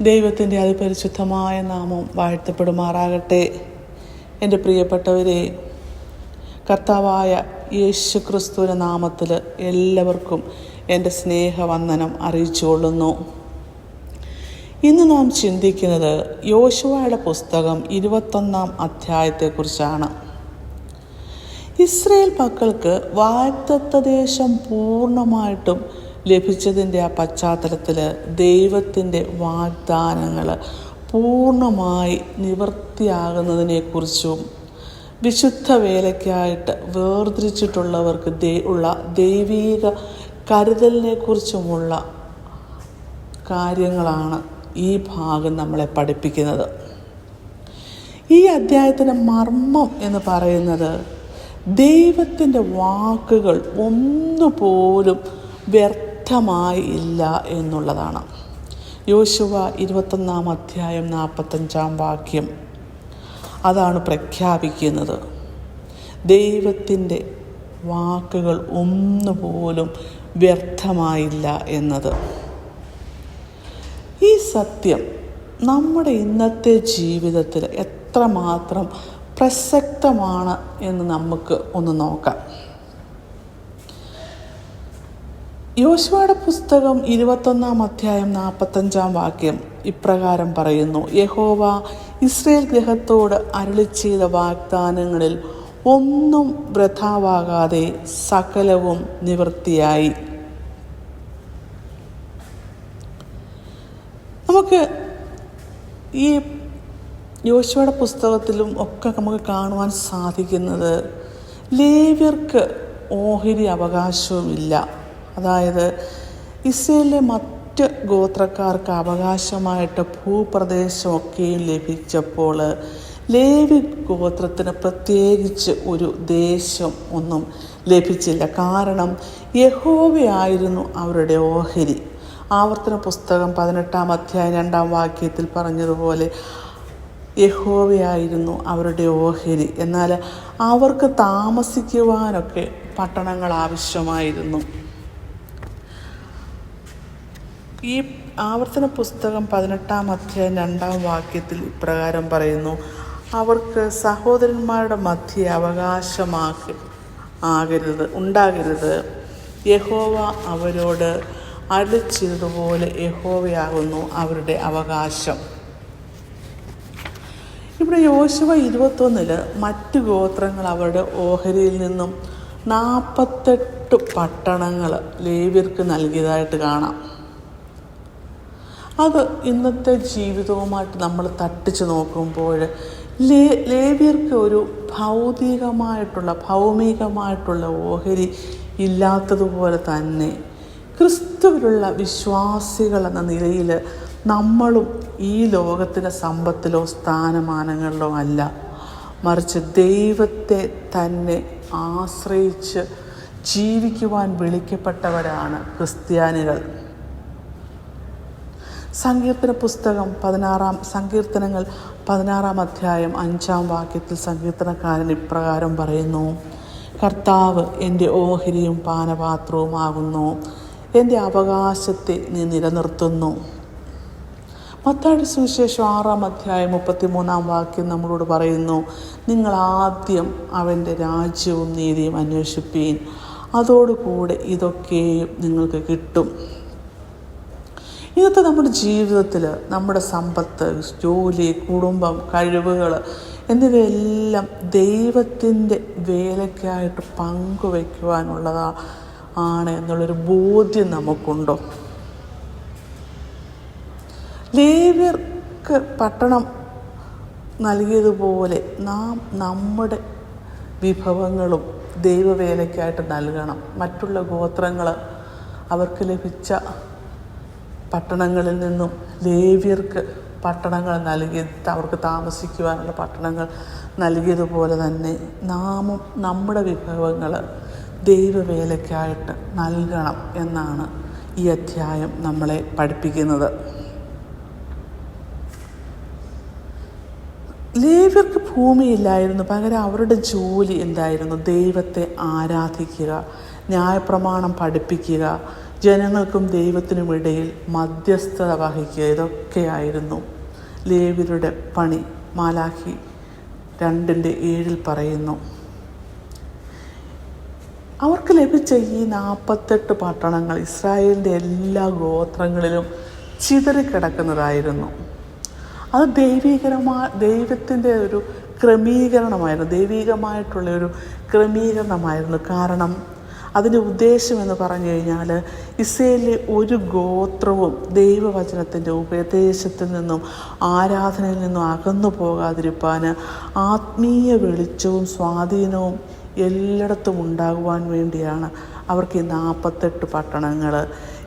ദൈവത്തിന്റെ അതിപരിശുദ്ധമായ നാമം വാഴ്ത്തപ്പെടുമാറാകട്ടെ. എന്റെ പ്രിയപ്പെട്ടവരെ കർത്താവായ യേശു ക്രിസ്തുവിന്റെ നാമത്തിൽ എല്ലാവർക്കും എന്റെ സ്നേഹവന്ദനം അറിയിച്ചു കൊള്ളുന്നു ഇന്ന് നാം ചിന്തിക്കുന്നത് യോശുവയുടെ പുസ്തകം ഇരുപത്തൊന്നാം അധ്യായത്തെക്കുറിച്ചാണ്. ഇസ്രയേൽ മക്കൾക്ക് വാഗ്ദത്ത ദേശം പൂർണമായിട്ടും ലഭിച്ചതിന്റെ ആ പശ്ചാത്തലത്തിൽ ദൈവത്തിന്റെ വാഗ്ദാനങ്ങൾ പൂർണമായി നിവൃത്തിയാകുന്നതിനെക്കുറിച്ചും വിശുദ്ധ വേലയ്ക്കായിട്ട് വേർതിരിച്ചിട്ടുള്ളവർക്ക് ഉള്ള ദൈവീക കരുതലിനെക്കുറിച്ചുമുള്ള കാര്യങ്ങളാണ് ഈ ഭാഗം നമ്മളെ പഠിപ്പിക്കുന്നത്. ഈ അധ്യായത്തിന്റെ മർമ്മം എന്ന് പറയുന്നത് ദൈവത്തിന്റെ വാക്കുകൾ ഒന്നുപോലും വ്യർത്ഥമായി ഇല്ല എന്നുള്ളതാണ്. യോശുവ ഇരുപത്തൊന്നാം അധ്യായം നാൽപ്പത്തഞ്ചാം വാക്യം. അതാണ് പ്രഖ്യാപിക്കുന്നത്. ദൈവത്തിന്റെ വാക്കുകൾ ഒന്നുപോലും വ്യർത്ഥമായില്ല എന്നത്. ഈ സത്യം നമ്മുടെ ഇന്നത്തെ ജീവിതത്തിൽ എത്രമാത്രം പ്രസക്തമാണ് എന്ന് നമുക്ക് ഒന്ന് നോക്കാം. യോശുവയുടെ പുസ്തകം ഇരുപത്തൊന്നാം അധ്യായം നാൽപ്പത്തഞ്ചാം വാക്യം ഇപ്രകാരം പറയുന്നു യഹോവ ഇസ്രയേൽ ഗ്രഹത്തോട് അരുളി ചെയ്ത വാഗ്ദാനങ്ങളിൽ ഒന്നും വൃഥാവാകാതെ സകലവും നിവൃത്തിയായി. നമുക്ക് ഈ യോശുവയുടെ പുസ്തകത്തിലും ഒക്കെ നമുക്ക് കാണുവാൻ സാധിക്കുന്നത് ലേവ്യർക്ക് ഓഹരി അവകാശവുമില്ല. അതായത് ഇസ്രയേലിലെ മറ്റ് ഗോത്രക്കാർക്ക് അവകാശമായിട്ട് ഭൂപ്രദേശമൊക്കെയും ലഭിച്ചപ്പോൾ ലേവി ഗോത്രത്തിന് പ്രത്യേകിച്ച് ഒരു ദേശം ഒന്നും ലഭിച്ചില്ല. കാരണം യഹോവയായിരുന്നു അവരുടെ ഓഹരി. ആവർത്തന പുസ്തകം പതിനെട്ടാം അധ്യായം രണ്ടാം വാക്യത്തിൽ പറഞ്ഞതുപോലെ യഹോവയായിരുന്നു അവരുടെ ഓഹരി. എന്നാൽ അവർക്ക് താമസിക്കുവാനൊക്കെ പട്ടണങ്ങൾ ആവശ്യമായിരുന്നു. ഈ ആവർത്തന പുസ്തകം പതിനെട്ടാം അധ്യായം രണ്ടാം വാക്യത്തിൽ ഇപ്രകാരം പറയുന്നു. അവർക്ക് സഹോദരന്മാരുടെ മധ്യ അവകാശമാക്കി ആകരുത് ഉണ്ടാകരുത്. യഹോവ അവരോട് അടിച്ചതുപോലെ യഹോവയാകുന്നു അവരുടെ അവകാശം. ഇവിടെ യോശുവ ഇരുപത്തൊന്നിൽ മറ്റ് ഗോത്രങ്ങൾ അവരുടെ ഓഹരിയിൽ നിന്നും നാൽപ്പത്തെട്ട് പട്ടണങ്ങൾ ലേവ്യർക്ക് നൽകിയതായിട്ട് കാണാം. അത് ഇന്നത്തെ ജീവിതവുമായിട്ട് നമ്മൾ തട്ടിച്ച് നോക്കുമ്പോൾ ലേ ലേവ്യർക്ക് ഒരു ഭൗതികമായിട്ടുള്ള ഭൗമികമായിട്ടുള്ള ഓഹരി ഇല്ലാത്തതുപോലെ തന്നെ ക്രിസ്തുവിലുള്ള വിശ്വാസികൾ എന്ന നിലയിൽ നമ്മളും ഈ ലോകത്തിന്റെ സമ്പത്തിലോ സ്ഥാനമാനങ്ങളിലോ അല്ല. മറിച്ച് ദൈവത്തെ തന്നെ ആശ്രയിച്ച് ജീവിക്കുവാൻ വിളിക്കപ്പെട്ടവരാണ് ക്രിസ്ത്യാനികൾ. സങ്കീർത്തന പുസ്തകം പതിനാറാം സങ്കീർത്തനങ്ങൾ പതിനാറാം അധ്യായം അഞ്ചാം വാക്യത്തിൽ സങ്കീർത്തനക്കാരൻ ഇപ്രകാരം പറയുന്നു. കർത്താവ് എന്റെ ഓഹരിയും പാനപാത്രവുമാകുന്നു. എന്റെ അവകാശത്തെ നീ നിലനിർത്തുന്നു. മത്താടി സുവിശേഷം ആറാം അധ്യായം മുപ്പത്തിമൂന്നാം വാക്യം നമ്മളോട് പറയുന്നു നിങ്ങൾ ആദ്യം അവന്റെ രാജ്യവും നീതിയും അന്വേഷിപ്പീൻ. അതോടുകൂടെ ഇതൊക്കെയും നിങ്ങൾക്ക് കിട്ടും. ഇന്നത്തെ നമ്മുടെ ജീവിതത്തിൽ നമ്മുടെ സമ്പത്ത് ജോലി കുടുംബം കഴിവുകൾ എന്നിവയെല്ലാം ദൈവത്തിന്റെ വേലയ്ക്കായിട്ട് പങ്കുവയ്ക്കുവാനുള്ളതാ ആണ് എന്നുള്ളൊരു ബോധ്യം നമുക്കുണ്ടോ? ലേവ്യർക്ക് പട്ടണം നൽകിയതുപോലെ നാം നമ്മുടെ വിഭവങ്ങളും ദൈവവേലയ്ക്കായിട്ട് നൽകണം. മറ്റുള്ള ഗോത്രങ്ങൾ അവർക്ക് ലഭിച്ച പട്ടണങ്ങളിൽ നിന്നും ലേവ്യർക്ക് പട്ടണങ്ങൾ നൽകി അവർക്ക് താമസിക്കുവാനുള്ള പട്ടണങ്ങൾ നൽകിയതുപോലെ തന്നെ നാമും നമ്മുടെ വിഭവങ്ങൾ ദൈവവേലയ്ക്കായിട്ട് നൽകണം എന്നാണ് ഈ അധ്യായം നമ്മളെ പഠിപ്പിക്കുന്നത്. ലേവ്യർക്ക് ഭൂമിയില്ലായിരുന്നു പകരം അവരുടെ ജോലി എന്തായിരുന്നു? ദൈവത്തെ ആരാധിക്കുക ന്യായപ്രമാണം പഠിപ്പിക്കുക ജനങ്ങൾക്കും ദൈവത്തിനും ഇടയിൽ മധ്യസ്ഥത വഹിക്കുക. ഇതൊക്കെയായിരുന്നു ലേവ്യരുടെ പണി. മാലാഖി രണ്ടിന്റെ ഏഴിൽ പറയുന്നു അവർക്ക് ലഭിച്ച ഈ നാൽപ്പത്തെട്ട് പട്ടണങ്ങൾ ഇസ്രായേലിന്റെ എല്ലാ ഗോത്രങ്ങളിലും ചിതറിക്കിടക്കുന്നതായിരുന്നു. അത് ദൈവീകരമായ ദൈവത്തിന്റെ ഒരു ക്രമീകരണമായിരുന്നു. ദൈവികമായിട്ടുള്ള ഒരു ക്രമീകരണമായിരുന്നു. കാരണം അതിന്റെ ഉദ്ദേശം എന്ന് പറഞ്ഞു കഴിഞ്ഞാൽ ഇസ്രയേലിലെ ഒരു ഗോത്രവും ദൈവവചനത്തിന്റെ ഉപദേശത്തിൽ നിന്നും ആരാധനയിൽ നിന്നും അകന്നു പോകാതിരിപ്പാൻ ആത്മീയ വെളിച്ചവും സ്വാധീനവും എല്ലായിടത്തും ഉണ്ടാകുവാൻ വേണ്ടിയാണ് അവർക്ക് ഈ നാൽപ്പത്തെട്ട് പട്ടണങ്ങൾ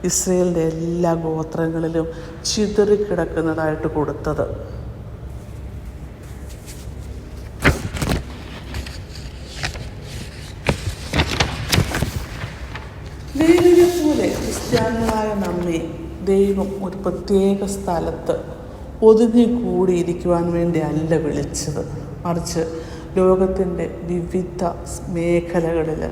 ഇസ്രയേലിന്റെ എല്ലാ ഗോത്രങ്ങളിലും ചിതറിക്കിടക്കുന്നതായിട്ട് കൊടുത്തത്. ദൈവം ഒരു പ്രത്യേക സ്ഥലത്ത് ഒതുങ്ങി കൂടിയിരിക്കുവാൻ വേണ്ടി അല്ല വിളിച്ചത്. മറിച്ച് ലോകത്തിന്റെ വിവിധ മേഖലകളിൽ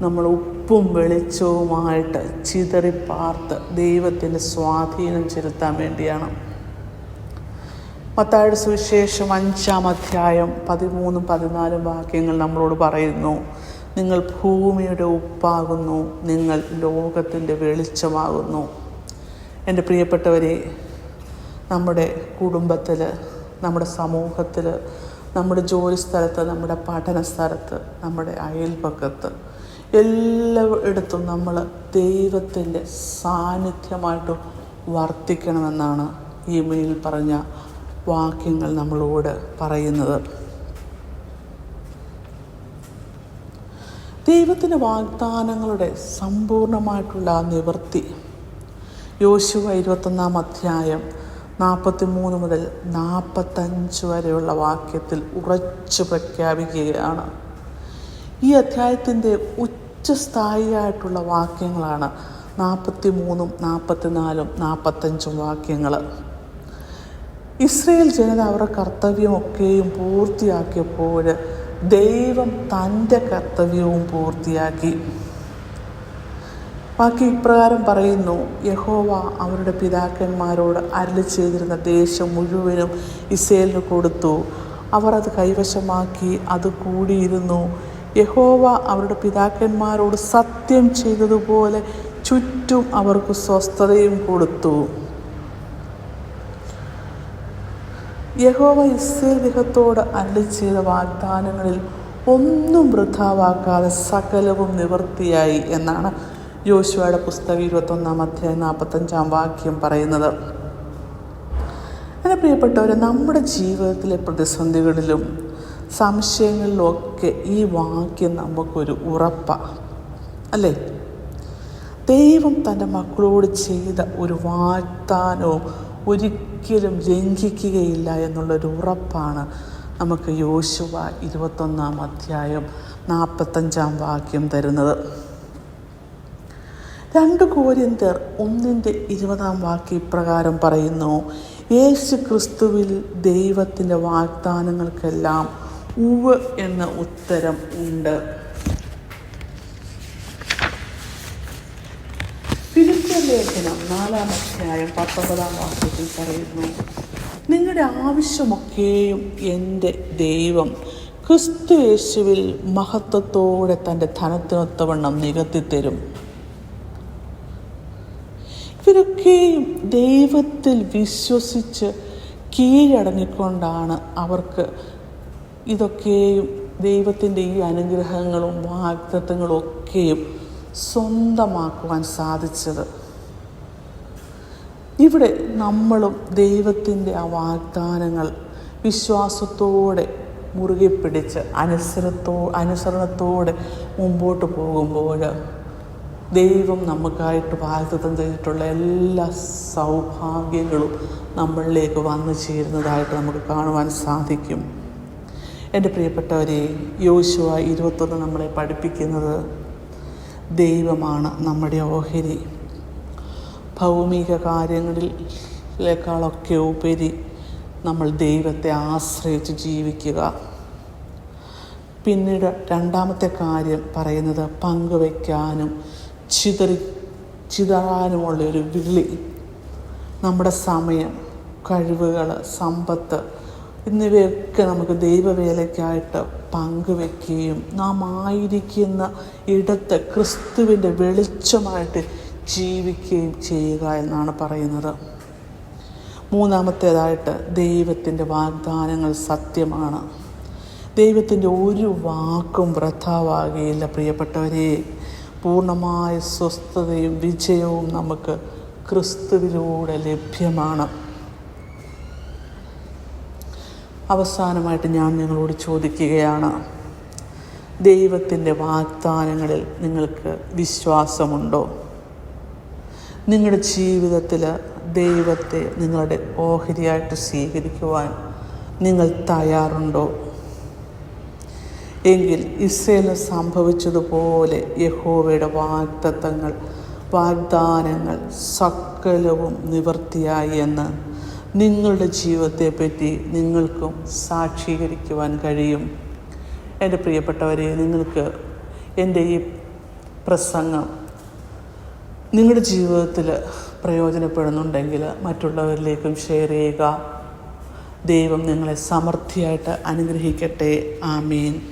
നമ്മൾ ഉപ്പും വെളിച്ചവുമായിട്ട് ചിതറിപ്പാർത്ത് ദൈവത്തിന്റെ സ്വാധീനം ചെലുത്താൻ വേണ്ടിയാണ്. മത്തായുടെ സുവിശേഷം അഞ്ചാം അധ്യായം പതിമൂന്നും പതിനാലും വാക്യങ്ങൾ നമ്മളോട് പറയുന്നു. നിങ്ങൾ ഭൂമിയുടെ ഉപ്പാകുന്നു. നിങ്ങൾ ലോകത്തിന്റെ വെളിച്ചമാകുന്നു. എന്റെ പ്രിയപ്പെട്ടവരെ നമ്മുടെ കുടുംബത്തിൽ നമ്മുടെ സമൂഹത്തിൽ നമ്മുടെ ജോലി സ്ഥലത്ത് നമ്മുടെ പഠന സ്ഥലത്ത് നമ്മുടെ അയൽപക്കത്ത് എല്ലായിടത്തും നമ്മൾ ദൈവത്തിന്റെ സാന്നിധ്യമായിട്ട് വർത്തിക്കണമെന്നാണ് ഈ മെയിൽ പറഞ്ഞ വാക്യങ്ങൾ നമ്മളോട് പറയുന്നത്. ദൈവത്തിന്റെ വാഗ്ദാനങ്ങളുടെ സമ്പൂർണമായിട്ടുള്ള നിവൃത്തി. യോശുവ ഇരുപത്തൊന്നാം അധ്യായം നാൽപ്പത്തി മൂന്ന് മുതൽ നാൽപ്പത്തഞ്ച് വരെയുള്ള വാക്യത്തിൽ ഉറച്ചു പ്രഖ്യാപിക്കുകയാണ്. ഈ അധ്യായത്തിന്റെ ഉച്ചസ്ഥായിയായിട്ടുള്ള വാക്യങ്ങളാണ് നാൽപ്പത്തി മൂന്നും നാൽപ്പത്തിനാലും നാൽപ്പത്തഞ്ചും വാക്യങ്ങൾ. ഇസ്രയേൽ ജനത അവരുടെ കർത്തവ്യമൊക്കെയും പൂർത്തിയാക്കിയപ്പോൾ ദൈവം തന്റെ കർത്തവ്യവും പൂർത്തിയാക്കി. ബാക്കി ഇപ്രകാരം പറയുന്നു യഹോവ അവരുടെ പിതാക്കന്മാരോട് അരളി ചെയ്തിരുന്ന ദേശം മുഴുവനും ഇസേലിന് കൊടുത്തു. അവർ അത് കൈവശമാക്കി അത് കൂടിയിരുന്നു. യഹോവ അവരുടെ പിതാക്കന്മാരോട് സത്യം ചെയ്തതുപോലെ ചുറ്റും അവർക്ക് സ്വസ്ഥതയും കൊടുത്തു. യഹോവ ഇസ്രേൽ ഗൃഹത്തോട് അല്ലി ചെയ്ത വാഗ്ദാനങ്ങളിൽ ഒന്നും വൃഥാവാക്കാതെ സകലവും നിവൃത്തിയായി എന്നാണ് യോശുവയുടെ പുസ്തകം ഇരുപത്തൊന്നാം അധ്യായം നാൽപ്പത്തഞ്ചാം വാക്യം പറയുന്നത്. എന്റെ പ്രിയപ്പെട്ടവർ നമ്മുടെ ജീവിതത്തിലെ പ്രതിസന്ധികളിലും സംശയങ്ങളിലുമൊക്കെ ഈ വാക്യം നമുക്കൊരു ഉറപ്പാണ് അല്ലേ? ദൈവം തന്റെ മക്കളോട് ചെയ്ത ഒരു വാഗ്ദാനവും ഒരിക്കലും ലംഘിക്കുകയില്ല എന്നുള്ളൊരു ഉറപ്പാണ് നമുക്ക് യോശുവ ഇരുപത്തൊന്നാം അധ്യായം നാൽപ്പത്തഞ്ചാം വാക്യം തരുന്നത്. രണ്ട് കോരിന്തർ ഒന്നിന്റെ ഇരുപതാം വാക്യ ഇപ്രകാരം പറയുന്നു യേശു ക്രിസ്തുവിൽ ദൈവത്തിന്റെ വാഗ്ദാനങ്ങൾക്കെല്ലാം ഉവ് എന്ന ഉത്തരം ഉണ്ട്. നാലാം അധ്യായം പത്തൊമ്പതാം വാക്യത്തിൽ പറയുന്നു നിങ്ങളുടെ ആവശ്യമൊക്കെയും എന്റെ ദൈവം ക്രിസ്തു യേശുവിൽ മഹത്വത്തോടെ തന്റെ ധനത്തിനൊത്തവണ്ണം നികത്തിത്തരും. ഇവരൊക്കെയും ദൈവത്തിൽ വിശ്വസിച്ച് കീഴടങ്ങിക്കൊണ്ടാണ് അവർക്ക് ഇതൊക്കെയും ദൈവത്തിന്റെ ഈ അനുഗ്രഹങ്ങളും വാഗ്ദത്തങ്ങളും ഒക്കെയും സ്വന്തമാക്കുവാൻ സാധിച്ചത്. ഇവിടെ നമ്മളും ദൈവത്തിന്റെ ആ വാഗ്ദാനങ്ങൾ വിശ്വാസത്തോടെ മുറുകെ പിടിച്ച് അനുസരത്തോ അനുസരണത്തോടെ മുമ്പോട്ട് പോകുമ്പോൾ ദൈവം നമുക്കായിട്ട് വാഗ്ദത്തം ചെയ്തിട്ടുള്ള എല്ലാ സൗഭാഗ്യങ്ങളും നമ്മളിലേക്ക് വന്നു ചേരുന്നതായിട്ട് നമുക്ക് കാണുവാൻ സാധിക്കും. എന്റെ പ്രിയപ്പെട്ടവരെ യോശുവ ഇരുപത്തൊന്ന് നമ്മളെ പഠിപ്പിക്കുന്നത് ദൈവമാണ് നമ്മുടെ ഓഹരി. ഭൗമിക കാര്യങ്ങളിലേക്കാളൊക്കെ ഉപരി നമ്മൾ ദൈവത്തെ ആശ്രയിച്ച് ജീവിക്കുക. പിന്നീട് രണ്ടാമത്തെ കാര്യം പറയുന്നത് പങ്കുവയ്ക്കാനും ചിതറി ചിതറാനുമുള്ള ഒരു വിളി. നമ്മുടെ സമയം കഴിവുകൾ സമ്പത്ത് എന്നിവയൊക്കെ നമുക്ക് ദൈവവേലയ്ക്കായിട്ട് പങ്കുവെക്കുകയും നാം ആയിരിക്കുന്ന ഇടത്ത് ക്രിസ്തുവിന്റെ വെളിച്ചമായിട്ട് ജീവിക്കുകയും ചെയ്യുക എന്നാണ് പറയുന്നത്. മൂന്നാമത്തേതായിട്ട് ദൈവത്തിന്റെ വാഗ്ദാനങ്ങൾ സത്യമാണ്. ദൈവത്തിന്റെ ഒരു വാക്കും വൃഥാവാകുകയില്ല പ്രിയപ്പെട്ടവരെ. പൂർണമായ സ്വസ്ഥതയും വിജയവും നമുക്ക് ക്രിസ്തുവിലൂടെ ലഭ്യമാണ്. അവസാനമായിട്ട് ഞാൻ നിങ്ങളോട് ചോദിക്കുകയാണ്. ദൈവത്തിന്റെ വാഗ്ദാനങ്ങളിൽ നിങ്ങൾക്ക് വിശ്വാസമുണ്ടോ? നിങ്ങളുടെ ജീവിതത്തിൽ ദൈവത്തെ നിങ്ങളുടെ ഓഹരിയായിട്ട് സ്വീകരിക്കുവാൻ നിങ്ങൾ തയ്യാറുണ്ടോ? എങ്കിൽ ഇസ്രയേലിന് സംഭവിച്ചതുപോലെ യഹോവയുടെ വാഗ്ദത്തങ്ങൾ വാഗ്ദാനങ്ങൾ സകലവും നിവർത്തിയായി എന്ന് നിങ്ങളുടെ ജീവിതത്തെപ്പറ്റി നിങ്ങൾക്കും സാക്ഷീകരിക്കുവാൻ കഴിയും. എന്റെ പ്രിയപ്പെട്ടവരെ നിങ്ങൾക്ക് എന്റെ ഈ പ്രസംഗം നിങ്ങളുടെ ജീവിതത്തിൽ പ്രയോജനപ്പെടുന്നുണ്ടെങ്കിൽ മറ്റുള്ളവരിലേക്കും ഷെയർ ചെയ്യുക. ദൈവം നിങ്ങളെ സമൃദ്ധിയായിട്ട് അനുഗ്രഹിക്കട്ടെ. ആമീൻ.